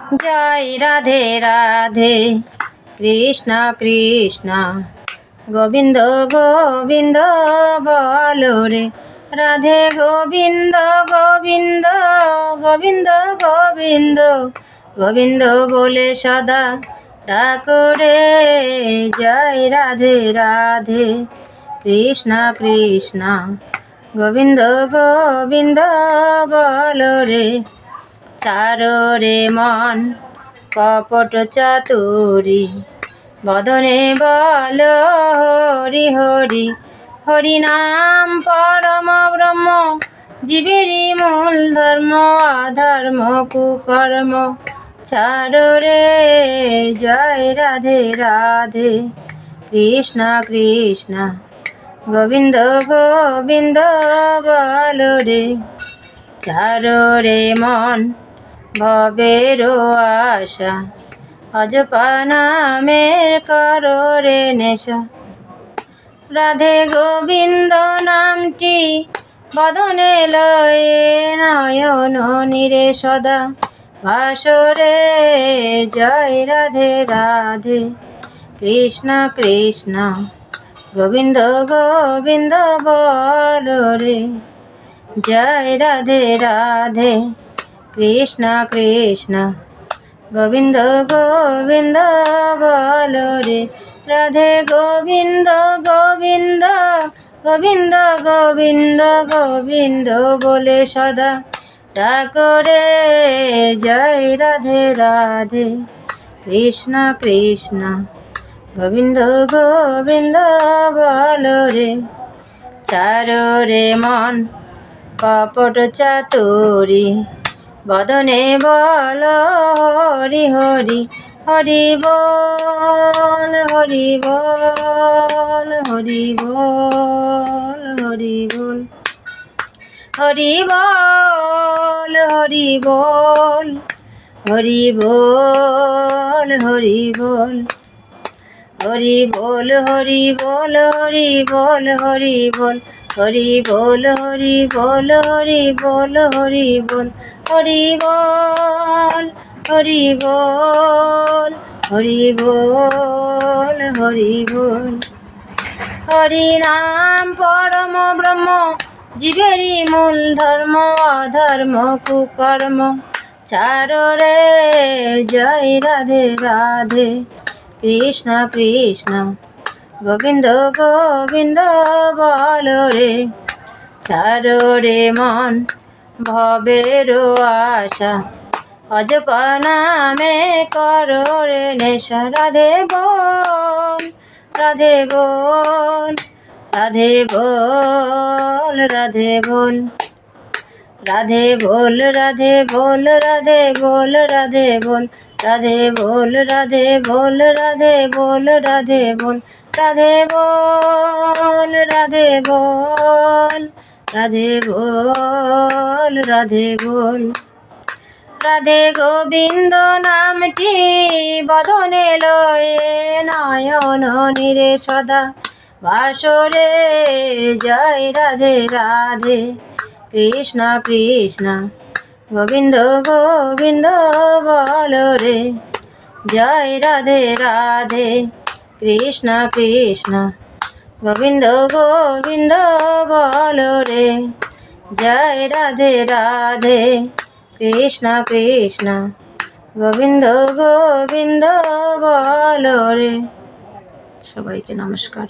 জয় রাধে রাধে, কৃষ্ণ কৃষ্ণ। গোবিন্দ গোবিন্দ বলো রে, রাধে গোবিন্দ গোবিন্দ গোবিন্দ গোবিন্দ। গোবিন্দ বলে সদা ডাকো রে, জয় রাধে রাধে, কৃষ্ণ কৃষ্ণ। গোবিন্দ গোবিন্দ বলো রে চারো রে মন, কপট চাতুরি। বদনে বল হরি হরি হরি নাম পরম ব্রহ্ম, জীবেরই মূল ধর্ম আধর্ম কুকর্ম। চারো রে জয় রাধে রাধে, কৃষ্ণ কৃষ্ণ। গোবিন্দ গোবিন্দ বল রে। চারো রে মন ভবের আশা। অজপা নামের করো রে নেশা। রাধে গোবিন্দ নামটি বদনে লয়ে নয়ন নিরে সদা। ভাসরে জয় রাধে রাধে। কৃষ্ণ কৃষ্ণ, গোবিন্দ গোবিন্দ বল রে। জয় রাধে রাধে। কৃষ্ণ কৃষ্ণ। গোবিন্দ গোবিন্দ, বল রে। রাধে গোবিন্দ গোবিন্দ। গোবিন্দ গোবিন্দ গোবিন্দ বলে সদা। ডাকরে জয় রাধে রাধে। কৃষ্ণ কৃষ্ণ। গোবিন্দ গোবিন্দ বল রে। চারো রে মন, কপট চাতুরি। বদনে বল হরি হরি হরি বল হরি বল হরি বল হরি বল। হরি বল হরি বল হরি বল হরি বল। হরি বল হরি বল হরি বল হরি বল হরি বল হরি বল হরি বল হরি বল হরি বল হরি বল হরি বল হরি বল হরি নাম পরম ব্রহ্ম জীবেরই মূল ধর্ম অধর্ম কুকর্ম চারো রে জয় রাধে রাধে কৃষ্ণ কৃষ্ণ, গোবিন্দ গোবিন্দ, বল রে, চারো রে মন, ভবের আশা অজপা নামে করো রে নেশা, রাধে বল রাধে বল রাধে বল রাধে বল। রাধে বল রাধে বল রাধে বল রাধে বল রাধে বল রাধে বল রাধে বল রাধে বল রাধে বল রাধে বল রাধে বল রাধে বল রাধে গোবিন্দ নামটি বদনে লয়ে নয়ন নিরে সদা বাসরে জয় রাধে রাধে কৃষ্ণ কৃষ্ণ। গোবিন্দ গোবিন্দ, বল রে। জয় রাধে রাধে। কৃষ্ণ কৃষ্ণ। গোবিন্দ গোবিন্দ, বল রে। জয় রাধে রাধে। কৃষ্ণ কৃষ্ণ। গোবিন্দ গোবিন্দ, বল রে। সবাইকে নমস্কার।